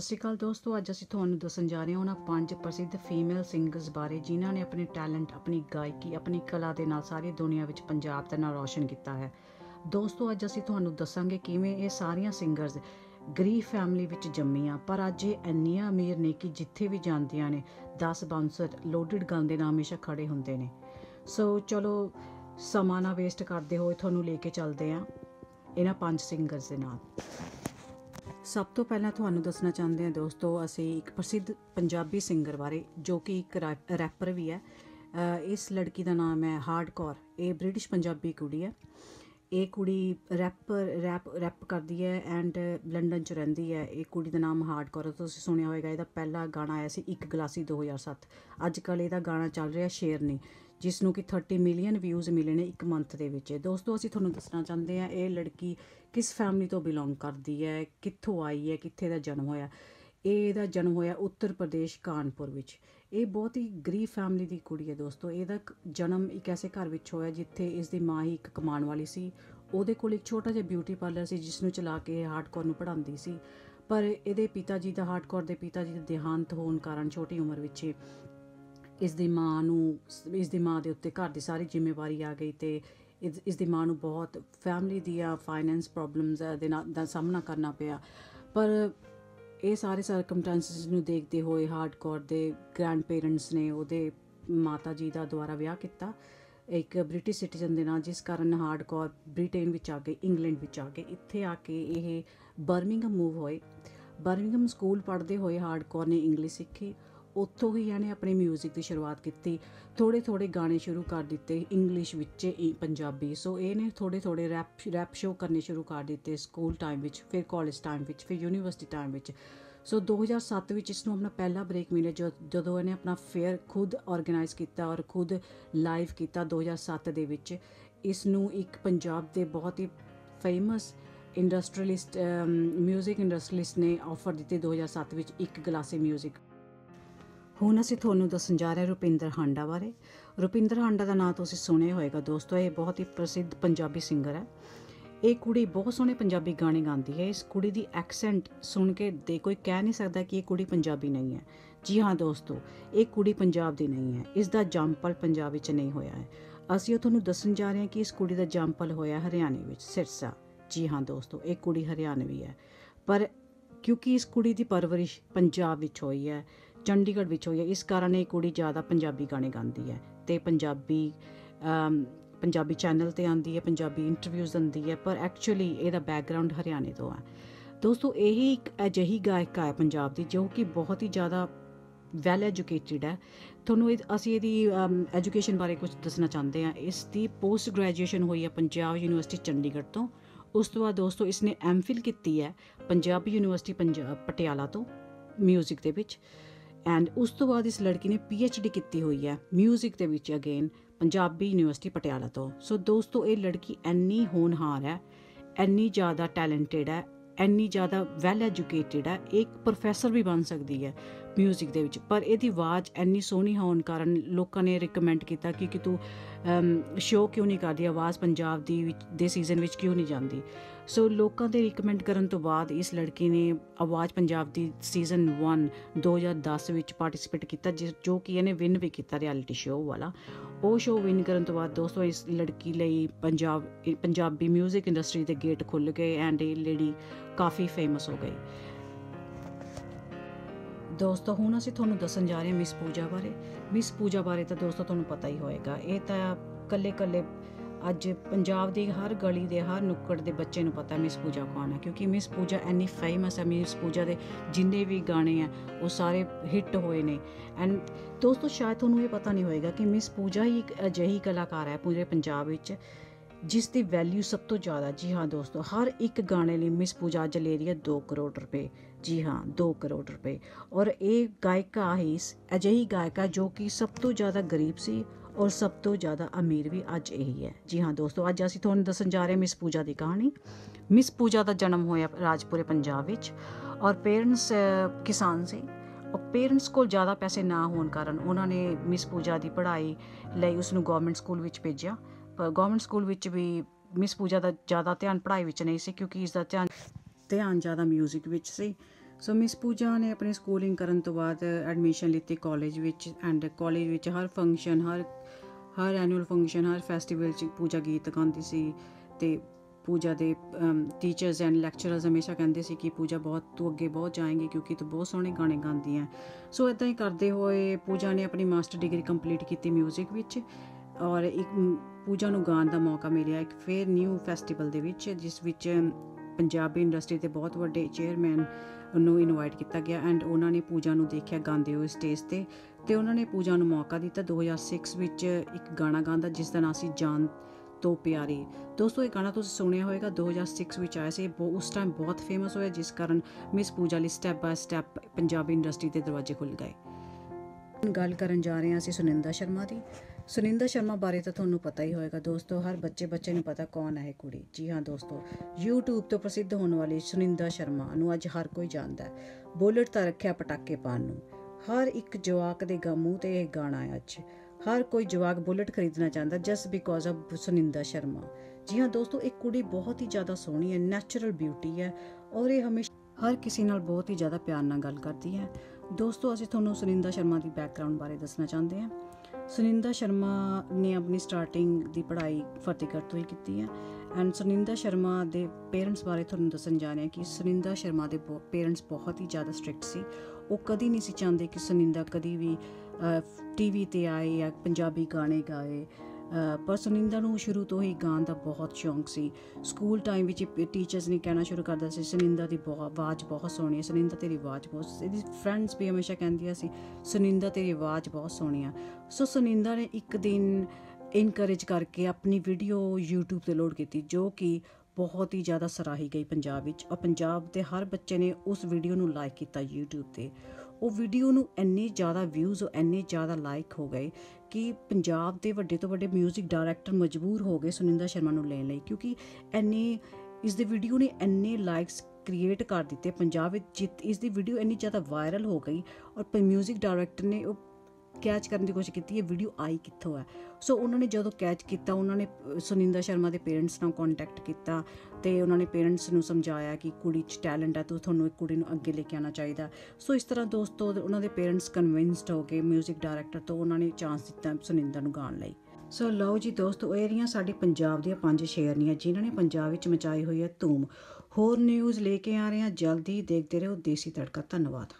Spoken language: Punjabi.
ਸਤਿ ਸ਼੍ਰੀ ਅਕਾਲ ਦੋਸਤੋ, ਅੱਜ ਅਸੀਂ ਤੁਹਾਨੂੰ ਦੱਸਣ ਜਾ ਰਹੇ ਹਾਂ ਉਹਨਾਂ ਪੰਜ ਪ੍ਰਸਿੱਧ ਫੀਮੇਲ ਸਿੰਗਰਸ ਬਾਰੇ, ਜਿਨ੍ਹਾਂ ਨੇ ਆਪਣੇ ਟੈਲੈਂਟ ਆਪਣੀ ਗਾਇਕੀ, ਆਪਣੀ ਕਲਾ ਦੇ ਨਾਲ ਸਾਰੀ ਦੁਨੀਆ ਵਿੱਚ ਪੰਜਾਬ ਦਾ ਨਾਮ ਰੌਸ਼ਨ ਕੀਤਾ ਹੈ। ਦੋਸਤੋ, ਅੱਜ ਅਸੀਂ ਤੁਹਾਨੂੰ ਦੱਸਾਂਗੇ ਕਿਵੇਂ ਇਹ ਸਾਰੀਆਂ ਸਿੰਗਰਸ ਗਰੀਬ ਫੈਮਿਲੀ ਵਿੱਚ ਜੰਮੀਆਂ, ਪਰ ਅੱਜ ਇਹ ਇੰਨੀਆਂ ਅਮੀਰ ਨੇ ਕਿ ਜਿੱਥੇ ਵੀ ਜਾਂਦੀਆਂ ਨੇ 10 ਬਾਉਂਸਰ ਲੋਡਡ ਗਨ ਦੇ ਨਾਲ ਹਮੇਸ਼ਾ ਖੜੇ ਹੁੰਦੇ ਨੇ। ਸੋ ਚਲੋ, ਸਮਾਂ ਨਾ ਵੇਸਟ ਕਰਦੇ ਹੋਏ ਤੁਹਾਨੂੰ ਲੈ ਕੇ ਚੱਲਦੇ ਹਾਂ ਇਹਨਾਂ ਪੰਜ ਸਿੰਗਰਸ ਦੇ ਨਾਲ। ਸਭ ਤੋਂ ਪਹਿਲਾਂ ਤੁਹਾਨੂੰ ਦੱਸਣਾ ਚਾਹੁੰਦੇ ਹਾਂ ਦੋਸਤੋ, ਅਸੀਂ ਇੱਕ ਪ੍ਰਸਿੱਧ ਪੰਜਾਬੀ ਸਿੰਗਰ ਬਾਰੇ, ਜੋ ਕਿ ਇੱਕ ਰੈ- ਰੈਪਰ ਵੀ ਹੈ। ਇਸ ਲੜਕੀ ਦਾ ਨਾਮ ਹੈ ਹਾਰਡਕੋਰ ਇਹ ਬ੍ਰਿਟਿਸ਼ ਪੰਜਾਬੀ ਕੁੜੀ ਹੈ। ਇਹ ਕੁੜੀ ਰੈਪਰ ਰੈਪ ਰੈਪ ਕਰਦੀ ਹੈ ਐਂਡ ਲੰਡਨ ਚ ਰਹਿੰਦੀ ਹੈ। ਇਹ ਕੁੜੀ ਦਾ ਨਾਮ ਹਾਰਡਕੋਰ ਤੁਸੀਂ ਸੁਣਿਆ ਹੋਵੇਗਾ ਇਹਦਾ ਪਹਿਲਾ ਗਾਣਾ ਆਇਆ ਸੀ ਇੱਕ ਗਲਾਸੀ 2007 ਅੱਜ ਕੱਲ ਇਹਦਾ ਗਾਣਾ ਚੱਲ ਰਿਹਾ ਸ਼ੇਰਨੀ। ਜਿਸ ਨੂੰ ਕਿ 30 ਮਿਲੀਅਨ ਵਿਊਜ਼ ਮਿਲੇ ਨੇ ਇੱਕ ਮੰਥ ਦੇ ਵਿੱਚ। ਦੋਸਤੋ, ਅਸੀਂ ਤੁਹਾਨੂੰ ਦੱਸਣਾ ਚਾਹੁੰਦੇ ਹਾਂ, ਇਹ ਲੜਕੀ ਕਿਸ ਫੈਮਿਲੀ ਤੋਂ ਬਿਲੋਂਗ ਕਰਦੀ ਹੈ, ਕਿੱਥੋਂ ਆਈ ਹੈ, ਕਿੱਥੇ ਦਾ ਜਨਮ ਹੋਇਆ? ਇਹ ਇਹਦਾ ਜਨਮ ਹੋਇਆ ਉੱਤਰ ਪ੍ਰਦੇਸ਼ ਕਾਨਪੁਰ ਵਿੱਚ। ਇਹ ਬਹੁਤ ਹੀ ਗਰੀਬ ਫੈਮਿਲੀ ਦੀ ਕੁੜੀ ਹੈ ਦੋਸਤੋ। ਇਹਦਾ ਜਨਮ ਇੱਕ ਐਸੇ ਘਰ ਵਿੱਚ ਹੋਇਆ ਜਿੱਥੇ ਇਸ ਦੀ ਮਾਂ ਹੀ ਇੱਕ ਕਮਾਉਣ ਵਾਲੀ ਸੀ। ਉਹਦੇ ਕੋਲ ਇੱਕ ਛੋਟਾ ਜਿਹਾ ਬਿਊਟੀ ਪਾਰਲਰ ਸੀ ਜਿਸ ਨੂੰ ਚਲਾ ਕੇ ਹਾਰਡਕੋਰ ਨੂੰ ਪੜ੍ਹਾਉਂਦੀ ਸੀ। ਪਰ ਇਹਦੇ ਪਿਤਾ ਜੀ ਦਾ ਹਾਰਡਕੋਰ ਦੇ ਪਿਤਾ ਜੀ ਦਾ ਦੇਹਾਂਤ ਹੋਣ ਕਾਰਨ ਛੋਟੀ ਉਮਰ ਵਿੱਚ ਇਸ ਦੀ ਮਾਂ ਨੂੰ, ਇਸ ਦੀ ਮਾਂ ਦੇ ਉੱਤੇ ਘਰ ਦੀ ਸਾਰੀ ਜ਼ਿੰਮੇਵਾਰੀ ਆ ਗਈ ਤੇ ਇਸ ਇਸ ਦੀ ਮਾਂ ਨੂੰ ਬਹੁਤ ਫੈਮਿਲੀ ਦੀਆਂ ਫਾਈਨੈਂਸ ਪ੍ਰੋਬਲਮਸ ਦੇ ਨਾਲ, ਦਾ ਸਾਹਮਣਾ ਕਰਨਾ ਪਿਆ। ਪਰ ਇਹ ਸਾਰੇ ਸਰਕਮਸਟੈਂਸਸ ਨੂੰ ਦੇਖਦੇ ਹੋਏ ਹਾਰਡਕੋਰ ਦੇ ਗ੍ਰੈਂਡ ਪੇਰੈਂਟਸ ਨੇ ਉਹਦੇ ਮਾਤਾ ਜੀ ਦਾ ਦੁਆਰਾ ਵਿਆਹ ਕੀਤਾ। ਇੱਕ ਬ੍ਰਿਟਿਸ਼ ਸਿਟੀਜ਼ਨ ਦੇ ਨਾਲ, ਜਿਸ ਕਾਰਨ ਹਾਰਡਕੋਰ ਬ੍ਰਿਟੇਨ ਵਿੱਚ ਆ ਗਏ ਇੰਗਲੈਂਡ ਵਿੱਚ ਆ ਗਏ। ਇੱਥੇ ਆ ਕੇ ਇਹ ਬਰਮਿੰਗਮ ਮੂਵ ਹੋਏ। ਬਰਮਿੰਗਮ ਸਕੂਲ ਪੜ੍ਹਦੇ ਹੋਏ ਹਾਰਡਕੋਰ ਨੇ ਇੰਗਲਿਸ਼ ਸਿੱਖੀ। ਉੱਥੋਂ ਹੀ ਇਹਨੇ ਆਪਣੀ 뮤직 ਦੀ ਸ਼ੁਰੂਆਤ ਕੀਤੀ ਥੋੜੇ ਥੋੜੇ ਗਾਣੇ ਸ਼ੁਰੂ ਕਰ ਦਿੱਤੇ ਇੰਗਲਿਸ਼ ਵਿੱਚ ਹੀ ਪੰਜਾਬੀ ਸੋ ਇਹਨੇ ਥੋੜੇ ਥੋੜੇ ਰੈਪ ਰੈਪ ਸ਼ੋ ਕਰਨੇ ਸ਼ੁਰੂ ਕਰ ਦਿੱਤੇ ਸਕੂਲ ਟਾਈਮ ਵਿੱਚ ਫਿਰ ਕਾਲਜ ਟਾਈਮ ਵਿੱਚ ਫਿਰ ਯੂਨੀਵਰਸਿਟੀ ਟਾਈਮ ਵਿੱਚ ਸੋ 2007 ਵਿੱਚ ਇਸ ਨੂੰ ਆਪਣਾ ਪਹਿਲਾ ਬ੍ਰੇਕ ਮਿਲਿਆ ਜੋ- ਜਦੋਂ ਇਹਨੇ ਆਪਣਾ ਫੇਅਰ ਖੁਦ ਆਰਗੇਨਾਈਜ਼ ਕੀਤਾ ਔਰ ਖੁਦ ਲਾਈਵ ਕੀਤਾ 2007 ਦੇ ਵਿੱਚ ਇਸ ਨੂੰ ਇੱਕ ਪੰਜਾਬ ਦੇ ਬਹੁਤ ਹੀ ਫੇਮਸ ਇੰਡਸਟਰੀਲਿਸਟ 뮤직 ਇੰਡਸਟਰੀਲਿਸਟ ਨੇ ਆਫਰ ਦਿੱਤੀ 2007 ਵਿੱਚ ਇੱਕ ਗਲਾਸੀ 뮤직 ਹੁਣ ਅਸੀਂ ਤੁਹਾਨੂੰ ਦੱਸਣ ਜਾ ਰਹੇ ਹਾਂ ਰੁਪਿੰਦਰ ਹਾਂਡਾ ਬਾਰੇ। ਰੁਪਿੰਦਰ ਹਾਂਡਾ ਦਾ ਨਾਮ ਤੁਸੀਂ ਸੁਣਿਆ ਹੋਵੇਗਾ ਦੋਸਤੋ, ਇਹ ਬਹੁਤ ਹੀ ਪ੍ਰਸਿੱਧ ਪੰਜਾਬੀ ਸਿੰਗਰ ਹੈ। ਇਹ ਕੁੜੀ ਬਹੁਤ ਸੋਹਣੇ ਪੰਜਾਬੀ ਗਾਣੇ ਗਾਉਂਦੀ ਹੈ। ਇਸ ਕੁੜੀ ਦੀ ਐਕਸੈਂਟ ਸੁਣ ਕੇ ਦੇ ਕੋਈ ਕਹਿ ਨਹੀਂ ਸਕਦਾ ਕਿ ਇਹ ਕੁੜੀ ਪੰਜਾਬੀ ਨਹੀਂ ਹੈ। ਜੀ ਹਾਂ ਦੋਸਤੋ, ਇਹ ਕੁੜੀ ਪੰਜਾਬ ਦੀ ਨਹੀਂ ਹੈ। ਇਸ ਦਾ ਜੰਮਪਲ ਪੰਜਾਬ ਵਿੱਚ ਨਹੀਂ ਹੋਇਆ ਹੈ। ਅਸੀਂ ਉਹ ਤੁਹਾਨੂੰ ਦੱਸਣ ਜਾ ਰਹੇ ਹਾਂ ਕਿ ਇਸ ਕੁੜੀ ਦਾ ਜੰਮਪਲ ਹੋਇਆ ਹਰਿਆਣੇ ਵਿੱਚ, ਸਿਰਸਾ। ਜੀ ਹਾਂ ਦੋਸਤੋ, ਇਹ ਕੁੜੀ ਹਰਿਆਣਵੀ ਹੈ। ਪਰ ਕਿਉਂਕਿ ਇਸ ਕੁੜੀ ਦੀ ਪਰਵਰਿਸ਼ ਪੰਜਾਬ ਵਿੱਚ ਹੋਈ ਹੈ ਚੰਡੀਗੜ੍ਹ ਵਿੱਚ ਹੋਈ ਹੈ। ਇਸ ਕਾਰਨ ਇਹ ਕੁੜੀ ਜ਼ਿਆਦਾ ਪੰਜਾਬੀ ਗਾਣੇ ਗਾਉਂਦੀ ਹੈ ਤੇ ਪੰਜਾਬੀ ਪੰਜਾਬੀ ਚੈਨਲ ਤੇ ਆਉਂਦੀ ਹੈ, ਪੰਜਾਬੀ ਇੰਟਰਵਿਊਜ਼ ਦਿੰਦੀ ਹੈ, ਪਰ ਐਕਚੁਅਲੀ ਇਹਦਾ ਬੈਕਗ੍ਰਾਉਂਡ ਹਰਿਆਣੇ ਤੋਂ ਹੈ। ਦੋਸਤੋ, ਇਹ ਇੱਕ ਅਜਿਹੀ ਗਾਇਕਾ ਹੈ ਪੰਜਾਬ ਦੀ ਜੋ ਕਿ ਬਹੁਤ ਹੀ ਜ਼ਿਆਦਾ ਵੈਲ ਐਜੂਕੇਟਿਡ ਹੈ। ਤੁਹਾਨੂੰ ਇਹ- ਅਸੀਂ ਇਹਦੀ ਐਜੂਕੇਸ਼ਨ ਬਾਰੇ ਕੁਝ ਦੱਸਣਾ ਚਾਹੁੰਦੇ ਹਾਂ। ਇਸ ਦੀ ਪੋਸਟ ਗ੍ਰੈਜੂਏਸ਼ਨ ਹੋਈ ਹੈ ਪੰਜਾਬ ਯੂਨੀਵਰਸਿਟੀ ਚੰਡੀਗੜ੍ਹ ਤੋਂ। ਉਸ ਤੋਂ ਬਾਅਦ ਦੋਸਤੋ, ਇਸਨੇ ਐਮਫਿਲ ਕੀਤੀ ਹੈ ਪੰਜਾਬ ਯੂਨੀਵਰਸਿਟੀ ਪੰਜਾਬ ਪਟਿਆਲਾ ਤੋਂ 뮤직 ਦੇ ਵਿੱਚ। ਐਂਡ ਉਸ ਤੋਂ ਬਾਅਦ ਇਸ ਲੜਕੀ ਨੇ ਡੀ ਕੀਤੀ ਹੋਈ ਹੈ 뮤직 ਦੇ ਵਿੱਚ ਅਗੇਨ ਪੰਜਾਬੀ ਯੂਨੀਵਰਸਿਟੀ ਪਟਿਆਲਾ ਤੋਂ। ਸੋ ਦੋਸਤੋ, ਇਹ ਲੜਕੀ ਐਨੀ ਹੋਣਹਾਰ ਹੈ, ਇੰਨੀ ਜ਼ਿਆਦਾ ਟੈਲੈਂਟਡ ਹੈ, ਇੰਨੀ ਜ਼ਿਆਦਾ ਵੈਲ ਐਜੂਕੇਟਿਡ ਹੈ, ਇੱਕ ਪ੍ਰੋਫੈਸਰ ਵੀ ਬਣ ਸਕਦੀ ਹੈ। ਮਿਊਜ਼ਿਕ ਦੇ ਵਿੱਚ। ਪਰ ਇਹਦੀ ਆਵਾਜ਼ ਐਨੀ ਸੋਹਣੀ ਹੋਣ ਕਾਰਨ ਲੋਕਾਂ ਨੇ ਰეკਮੈਂਡ ਕੀਤਾ ਕਿ ਕਿ ਤੂੰ ਸ਼ੋ ਕਿਉਂ ਨਹੀਂ ਕਰਦੀ? ਆਵਾਜ਼ ਪੰਜਾਬ ਦੀ ਦੇ ਸੀਜ਼ਨ ਵਿੱਚ ਕਿਉਂ ਨਹੀਂ ਜਾਂਦੀ? ਸੋ ਲੋਕਾਂ ਦੇ ਰეკਮੈਂਡ ਕਰਨ ਤੋਂ ਬਾਅਦ ਇਸ ਲੜਕੀ ਨੇ ਆਵਾਜ਼ ਪੰਜਾਬ ਦੀ ਸੀਜ਼ਨ 1 2010 ਵਿੱਚ ਪਾਰਟਿਸਿਪੇਟ ਕੀਤਾ, ਜਿਸ, ਜੋ ਕਿ ਇਹਨੇ ਵਿਨ ਵੀ ਕੀਤਾ ਰਿਐਲਿਟੀ ਸ਼ੋ ਵਾਲਾ। ਉਹ ਸ਼ੋ ਵਿਨ ਕਰਨ ਤੋਂ ਬਾਅਦ ਦੋਸਤੋ ਇਸ ਲੜਕੀ ਲਈ ਪੰਜਾਬ ਪੰਜਾਬੀ ਮਿਊਜ਼ਿਕ ਇੰਡਸਟਰੀ ਦੇ ਗੇਟ ਖੁੱਲ ਗਏ ਐਂਡ ਇਹ ਲੇਡੀ ਕਾਫੀ ਫੇਮਸ ਹੋ ਗਈ ਦੋਸਤੋ, ਹੁਣ ਅਸੀਂ ਤੁਹਾਨੂੰ ਦੱਸਣ ਜਾ ਰਹੇ ਹਾਂ ਮਿਸ ਪੂਜਾ ਬਾਰੇ। ਮਿਸ ਪੂਜਾ ਬਾਰੇ ਤਾਂ ਦੋਸਤੋ ਤੁਹਾਨੂੰ ਪਤਾ ਹੀ ਹੋਏਗਾ। ਇਹ ਤਾਂ ਕੱਲੇ ਕੱਲੇ ਅੱਜ ਪੰਜਾਬ ਦੀ ਹਰ ਗਲੀ ਦੇ, ਹਰ ਨੁੱਕੜ ਦੇ ਬੱਚੇ ਨੂੰ ਪਤਾ ਮਿਸ ਪੂਜਾ ਕੌਣ ਹੈ ਕਿਉਂਕਿ ਮਿਸ ਪੂਜਾ ਇੰਨੀ ਫੇਮਸ ਹੈ ਮਿਸ ਪੂਜਾ ਦੇ ਜਿੰਨੇ ਵੀ ਗਾਣੇ ਆ, ਉਹ ਸਾਰੇ ਹਿੱਟ ਹੋਏ ਨੇ। ਐਂਡ ਦੋਸਤੋ, ਸ਼ਾਇਦ ਤੁਹਾਨੂੰ ਇਹ ਪਤਾ ਨਹੀਂ ਹੋਏਗਾ ਕਿ ਮਿਸ ਪੂਜਾ ਹੀ ਇੱਕ ਅਜਿਹੀ ਕਲਾਕਾਰ ਹੈ ਪੂਰੇ ਪੰਜਾਬ ਵਿੱਚ ਜਿਸ ਦੀ ਵੈਲਿਊ ਸਭ ਤੋਂ ਜ਼ਿਆਦਾ। ਜੀ ਹਾਂ ਦੋਸਤੋ, ਹਰ ਇੱਕ ਗਾਣੇ ਲਈ ਮਿਸ ਪੂਜਾ ਅੱਜ ਹੈ 2 ਕਰੋੜ ਰੁਪਏ। ਜੀ ਹਾਂ 2 ਕਰੋੜ ਰੁਪਏ। ਔਰ ਇਹ ਗਾਇਕਾ ਹੀ ਅਜਿਹੀ ਗਾਇਕਾ ਜੋ ਕਿ ਸਭ ਤੋਂ ਜ਼ਿਆਦਾ ਗਰੀਬ ਸੀ ਔਰ ਸਭ ਤੋਂ ਜ਼ਿਆਦਾ ਅਮੀਰ ਵੀ ਅੱਜ ਇਹੀ ਹੈ। ਜੀ ਹਾਂ ਦੋਸਤੋ, ਅੱਜ ਅਸੀਂ ਤੁਹਾਨੂੰ ਦੱਸਣ ਜਾ ਰਹੇ ਮਿਸ ਪੂਜਾ ਦੀ ਕਹਾਣੀ। ਮਿਸ ਪੂਜਾ ਦਾ ਜਨਮ ਹੋਇਆ ਰਾਜਪੁਰੇ, ਪੰਜਾਬ ਵਿੱਚ। ਔਰ ਪੇਰੈਂਟਸ ਕਿਸਾਨ ਸੀ। ਔਰ ਪੇਰੈਂਟਸ ਕੋਲ ਜ਼ਿਆਦਾ ਪੈਸੇ ਨਾ ਹੋਣ ਕਾਰਨ ਉਹਨਾਂ ਨੇ ਮਿਸ ਪੂਜਾ ਦੀ ਪੜ੍ਹਾਈ ਲਈ ਉਸ ਨੂੰ ਗਵਰਨਮੈਂਟ ਸਕੂਲ ਵਿੱਚ ਭੇਜਿਆ। ਗਵਰਨਮੈਂਟ ਸਕੂਲ ਵਿੱਚ ਵੀ ਮਿਸ ਪੂਜਾ ਦਾ ਜ਼ਿਆਦਾ ਧਿਆਨ ਪੜ੍ਹਾਈ ਵਿੱਚ ਨਹੀਂ ਸੀ ਕਿਉਂਕਿ ਇਸ ਦਾ ਧਿਆਨ ਧਿਆਨ ਜ਼ਿਆਦਾ 뮤직 ਵਿੱਚ ਸੀ ਸੋ ਮਿਸ ਪੂਜਾ ਨੇ ਆਪਣੀ ਸਕੂਲਿੰਗ ਕਰਨ ਤੋਂ ਬਾਅਦ ਐਡਮਿਸ਼ਨ ਲਿੱਤੀ ਕਾਲਜ ਵਿੱਚ ਐਂਡ ਕਾਲਜ ਵਿੱਚ ਹਰ ਫੰਕਸ਼ਨ ਹਰ ਹਰ ਐਨੂਅਲ ਫੰਕਸ਼ਨ ਹਰ ਫੈਸਟੀਵਲ 'ਚ ਪੂਜਾ ਗੀਤ ਗਾਉਂਦੀ ਸੀ ਤੇ ਪੂਜਾ ਦੇ ਟੀਚਰਸ ਐਂਡ ਲੈਕਚਰਰਸ ਹਮੇਸ਼ਾ ਕਹਿੰਦੇ ਸੀ ਕਿ ਪੂਜਾ ਬਹੁਤ ਤੂੰ ਅੱਗੇ ਬਹੁਤ ਜਾਏਂਗੀ ਕਿਉਂਕਿ ਤੂੰ ਬਹੁਤ ਸੋਹਣੇ ਗਾਣੇ ਗਾਉਂਦੀ ਹੈ ਸੋ ਇਦਾਂ ਹੀ ਕਰਦੇ ਹੋਏ ਪੂਜਾ ਨੇ ਆਪਣੀ ਮਾਸਟਰ ਡਿਗਰੀ ਕੰਪਲੀਟ ਕੀਤੀ 뮤직 ਵਿੱਚ ਔਰ ਇੱਕ ਪੂਜਾ ਨੂੰ ਗਾਉਣ ਦਾ ਮੌਕਾ ਮਿਲਿਆ ਇੱਕ ਫੇਰ ਨਿਊ ਫੈਸਟੀਵਲ ਦੇ ਵਿੱਚ, ਜਿਸ ਵਿੱਚ ਪੰਜਾਬੀ ਇੰਡਸਟਰੀ ਦੇ ਬਹੁਤ ਵੱਡੇ ਚੇਅਰਮੈਨ ਨੂੰ ਇਨਵਾਈਟ ਕੀਤਾ ਗਿਆ ਐਂਡ ਉਹਨਾਂ ਨੇ ਪੂਜਾ ਨੂੰ ਦੇਖਿਆ ਗਾਉਂਦੇ ਹੋਏ ਸਟੇਜ ਤੇ ਤੇ ਉਹਨਾਂ ਨੇ ਪੂਜਾ ਨੂੰ ਮੌਕਾ ਦਿੱਤਾ 2006 ਵਿੱਚ ਇੱਕ ਗਾਣਾ ਗਾਉਂਦਾ ਜਿਸ ਦਾ ਨਾਮ ਸੀ ਜਾਨ ਤੋਂ ਪਿਆਰੀ। ਦੋਸਤੋ, ਇਹ ਗਾਣਾ ਤੁਸੀਂ ਸੁਣਿਆ ਹੋਵੇਗਾ 2006 ਵਿੱਚ ਆਇਆ ਸੀ ਬਹੁ- ਉਸ ਟਾਈਮ ਬਹੁਤ ਫੇਮਸ ਹੋਇਆ, ਜਿਸ ਕਾਰਨ ਮਿਸ ਪੂਜਾ ਲਈ step by step Punjabi industry ਦੇ ਦਰਵਾਜ਼ੇ ਖੁੱਲ ਗਏ। ਗੱਲ ਕਰਨ ਜਾ ਰਹੇ ਹਾਂ ਅਸੀਂ ਸੁਨਿੰਦਾ ਸ਼ਰਮਾ ਦੀ। ਸੁਨਿੰਦਾ ਸ਼ਰਮਾ ਬਾਰੇ ਤਾਂ ਤੁਹਾਨੂੰ ਪਤਾ ਹੀ ਹੋਏਗਾ ਦੋਸਤੋ, ਹਰ ਬੱਚੇ ਬੱਚੇ ਨੂੰ ਪਤਾ ਕੌਣ ਹੈ ਇਹ ਕੁੜੀ। ਜੀ ਹਾਂ ਦੋਸਤੋ, YouTube ਤੋਂ ਪ੍ਰਸਿੱਧ ਹੋਣ ਵਾਲੀ ਸੁਨਿੰਦਾ ਸ਼ਰਮਾ ਨੂੰ ਅੱਜ ਹਰ ਕੋਈ ਜਾਣਦਾ ਹੈ। ਬੁਲਟ ਤਾਂ ਰੱਖਿਆ ਪਟਾਕੇ ਪਾਣ ਨੂੰ। ਹਰ ਇੱਕ ਜਵਾਕ ਦੇ ਗਾ ਮੂੰਹ ਤੇ ਇਹ ਗਾਣਾ ਹੈ ਅੱਜ। ਹਰ ਕੋਈ ਜਵਾਕ ਬੁਲਟ ਖਰੀਦਣਾ ਚਾਹੁੰਦਾ just because of Sunanda Sharma. ਜੀ ਹਾਂ ਦੋਸਤੋ, ਇਹ ਕੁੜੀ ਬਹੁਤ ਹੀ ਜ਼ਿਆਦਾ ਸੋਹਣੀ ਹੈ ਨੈਚੁਰਲ ਬਿਊਟੀ ਹੈ ਔਰ ਇਹ ਹਮੇਸ਼ਾ ਹਰ ਕਿਸੇ ਨਾਲ ਬਹੁਤ ਹੀ ਜ਼ਿਆਦਾ ਪਿਆਰ ਨਾਲ ਗੱਲ ਕਰਦੀ ਹੈ। ਦੋਸਤੋ, ਅਸੀਂ ਤੁਹਾਨੂੰ ਸੁਨਿੰਦਾ ਸ਼ਰਮਾ ਦੀ ਬੈਕਗ੍ਰਾਉਂਡ ਬਾਰੇ ਦੱਸਣਾ ਚਾਹੁੰਦੇ ਹਾਂ। ਸੁਨਿੰਦਾ ਸ਼ਰਮਾ ਨੇ ਆਪਣੀ ਸਟਾਰਟਿੰਗ ਦੀ ਪੜ੍ਹਾਈ ਫਤਿਹਗੜ੍ਹ ਤੋਂ ਹੀ ਕੀਤੀ ਹੈ। ਐਂਡ ਸੁਨਿੰਦਾ ਸ਼ਰਮਾ ਦੇ ਪੇਰੈਂਟਸ ਬਾਰੇ ਤੁਹਾਨੂੰ ਦੱਸਣ ਜਾ ਰਹੇ ਹਾਂ ਕਿ ਸੁਨਿੰਦਾ ਸ਼ਰਮਾ ਦੇ ਪੇਰੈਂਟਸ ਬਹੁਤ ਹੀ ਜ਼ਿਆਦਾ ਸਟ੍ਰਿਕਟ ਸੀ। ਉਹ ਕਦੀ ਨਹੀਂ ਸੀ ਚਾਹੁੰਦੇ ਕਿ ਸੁਨਿੰਦਾ ਕਦੀ ਵੀ ਟੀਵੀ ਤੇ ਆਏ ਜਾਂ ਪੰਜਾਬੀ ਗਾਣੇ ਗਾਏ। ਪਰ ਸੁਨਿੰਦਾ ਨੂੰ ਸ਼ੁਰੂ ਤੋਂ ਹੀ ਗਾਣ ਦਾ ਬਹੁਤ ਸ਼ੌਂਕ ਸੀ। ਸਕੂਲ ਟਾਈਮ ਵਿੱਚ ਟੀਚਰਸ ਨੇ ਕਹਿਣਾ ਸ਼ੁਰੂ ਕਰਦਾ ਸੀ, ਸੁਨਿੰਦਾ ਦੀ ਬਹੁਤ ਆਵਾਜ਼ ਬਹੁਤ ਸੋਹਣੀ ਹੈ, ਸੁਨਿੰਦਾ ਤੇਰੀ ਆਵਾਜ਼ ਬਹੁਤ ਇਹਦੀ ਫਰੈਂਡਸ ਵੀ ਹਮੇਸ਼ਾ ਕਹਿੰਦੀਆਂ ਸੀ, ਸੁਨਿੰਦਾ ਤੇਰੀ ਆਵਾਜ਼ ਬਹੁਤ ਸੋਹਣੀ ਆ। ਸੋ ਸੁਨਿੰਦਾ ਨੇ ਇੱਕ ਦਿਨ ਇਨਕਰੇਜ ਕਰਕੇ ਆਪਣੀ ਵੀਡੀਓ YouTube ਤੇ ਲੋਡ ਕੀਤੀ, ਜੋ ਕਿ ਬਹੁਤ ਹੀ ਜ਼ਿਆਦਾ ਸਰਾਹੀ ਗਈ ਪੰਜਾਬ ਵਿੱਚ। ਔਰ ਪੰਜਾਬ ਦੇ ਹਰ ਬੱਚੇ ਨੇ ਉਸ ਵੀਡੀਓ ਨੂੰ ਲਾਈਕ ਕੀਤਾ YouTube ਤੇ। ਉਹ ਵੀਡੀਓ ਨੂੰ ਇੰਨੇ ਜ਼ਿਆਦਾ ਵਿਊਜ਼ ਔਰ ਇੰਨੇ ਜ਼ਿਆਦਾ ਲਾਈਕ ਹੋ ਗਏ ਕਿ ਪੰਜਾਬ ਦੇ ਵੱਡੇ ਤੋਂ ਵੱਡੇ 뮤직 ਡਾਇਰੈਕਟਰ ਮਜਬੂਰ ਹੋ ਗਏ ਸੁਨਿੰਦਾ ਸ਼ਰਮਾ ਨੂੰ ਲੈਣ ਲਈ ਕਿਉਂਕਿ ਇੰਨੇ ਇਸ ਦੇ ਵੀਡੀਓ ਨੇ ਇੰਨੇ ਲਾਈਕਸ ਕ੍ਰੀਏਟ ਕਰ ਦਿੱਤੇ ਪੰਜਾਬ ਵਿੱਚ ਜਿਤ ਇਸ ਦੀ ਵੀਡੀਓ ਇੰਨੀ ਜ਼ਿਆਦਾ ਵਾਇਰਲ ਹੋ ਗਈ ਔਰ 뮤직 ਡਾਇਰੈਕਟਰ ਨੇ ਉਹ ਕੈਚ ਕਰਨ ਦੀ ਕੋਸ਼ਿਸ਼ ਕੀਤੀ ਇਹ ਵੀਡੀਓ ਆਈ ਕਿੱਥੋਂ ਹੈ? ਸੋ ਉਹਨਾਂ ਨੇ ਜਦੋਂ ਕੈਚ ਕੀਤਾ ਉਹਨਾਂ ਨੇ ਅਹ, ਸੁਨਿੰਦਾ ਸ਼ਰਮਾ ਦੇ ਪੇਰੈਂਟਸ ਨਾਲ ਕੰਟੈਕਟ ਕੀਤਾ ਤੇ ਉਹਨਾਂ ਨੇ ਪੇਰੈਂਟਸ ਨੂੰ ਸਮਝਾਇਆ ਕਿ ਕੁੜੀ 'ਚ ਟੈਲੈਂਟ ਹੈ ਤੂੰ ਤੁਹਾਨੂੰ ਇੱਕ ਕੁੜੀ ਨੂੰ ਅੱਗੇ ਲੈ ਕੇ ਆਉਣਾ ਚਾਹੀਦਾ। ਸੋ ਇਸ ਤਰ੍ਹਾਂ ਦੋਸਤੋ ਉਹਨਾਂ ਦੇ ਪੇਰੈਂਟਸ ਕਨਵਿੰਸਡ ਹੋ ਕੇ 뮤직 ਡਾਇਰੈਕਟਰ ਤੋਂ ਉਹਨਾਂ ਨੇ ਚਾਂਸ ਦਿੱਤਾ ਸੁਨਿੰਦਾ ਨੂੰ ਗਾਉਣ ਲਈ। ਸੋ ਲਓ ਜੀ ਦੋਸਤੋ ਇਹ ਰਹੀਆਂ ਸਾਡੇ ਪੰਜਾਬ ਦੀਆਂ ਪੰਜ ਸ਼ੇਰਨੀਆਂ ਜਿਨ੍ਹਾਂ ਨੇ ਪੰਜਾਬ ਵਿੱਚ ਮਚਾਈ ਹੋਈ ਹੈ ਧੂਮ। ਹੋਰ ਨਿਊਜ਼ ਲੈ ਕੇ ਆ ਰਹੇ ਹਾਂ ਜਲਦੀ ਦੇਖਦੇ ਰਹੋ ਦੇਸੀ ਤੜਕਾ ਧੰਨਵਾਦ।